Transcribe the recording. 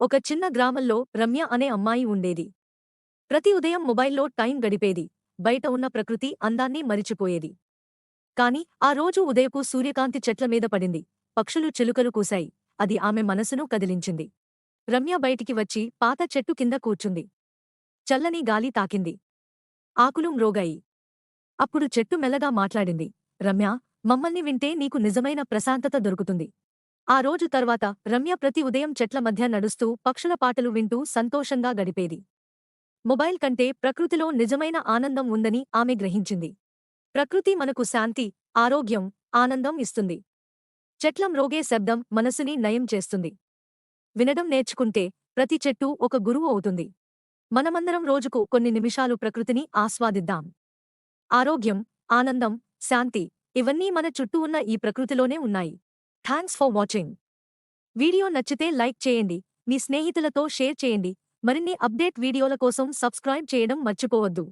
ఒక చిన్న గ్రామంలో రమ్య అనే అమ్మాయి ఉండేది. ప్రతి ఉదయం మొబైల్లో టైం గడిపేది. బయట ఉన్న ప్రకృతి అందాన్ని మరిచిపోయేది. కాని ఆ రోజు ఉదయపు సూర్యకాంతి చెట్ల మీద పడింది. పక్షులు చిలుకలు కూశాయి. అది ఆమె మనసును కదిలించింది. రమ్య బయటికి వచ్చి పాత చెట్టు కింద కూర్చుంది. చల్లని గాలి తాకింది. ఆకులు మ్రోగాయి. అప్పుడు చెట్టు మెల్లగా మాట్లాడింది. రమ్య మమ్మల్ని వింటే నీకు నిజమైన ప్రశాంతత దొరుకుతుంది. ఆ రోజు తర్వాత రమ్య ప్రతి ఉదయం చెట్ల మధ్య నడుస్తూ పక్షుల పాటలు వింటూ సంతోషంగా గడిపేది. మొబైల్ కంటే ప్రకృతిలో నిజమైన ఆనందం ఉందని ఆమె గ్రహించింది. ప్రకృతి మనకు శాంతి ఆరోగ్యం ఆనందం ఇస్తుంది. చెట్లం రోగే శబ్దం మనసుని నయం చేస్తుంది. వినడం నేర్చుకుంటే ప్రతి చెట్టు ఒక గురువు అవుతుంది. మనమందరం రోజుకు కొన్ని నిమిషాలు ప్రకృతిని ఆస్వాదిద్దాం. ఆరోగ్యం ఆనందం శాంతి ఇవన్నీ మన చుట్టూ ఉన్న ఈ ప్రకృతిలోనే ఉన్నాయి. థ్యాంక్స్ ఫర్ వాచింగ్ వీడియో నచ్చితే లైక్ చేయండి. మీ స్నేహితులతో షేర్ చేయండి. మరిన్ని అప్డేట్ వీడియోల కోసం సబ్స్క్రైబ్ చేయడం మర్చిపోవద్దు.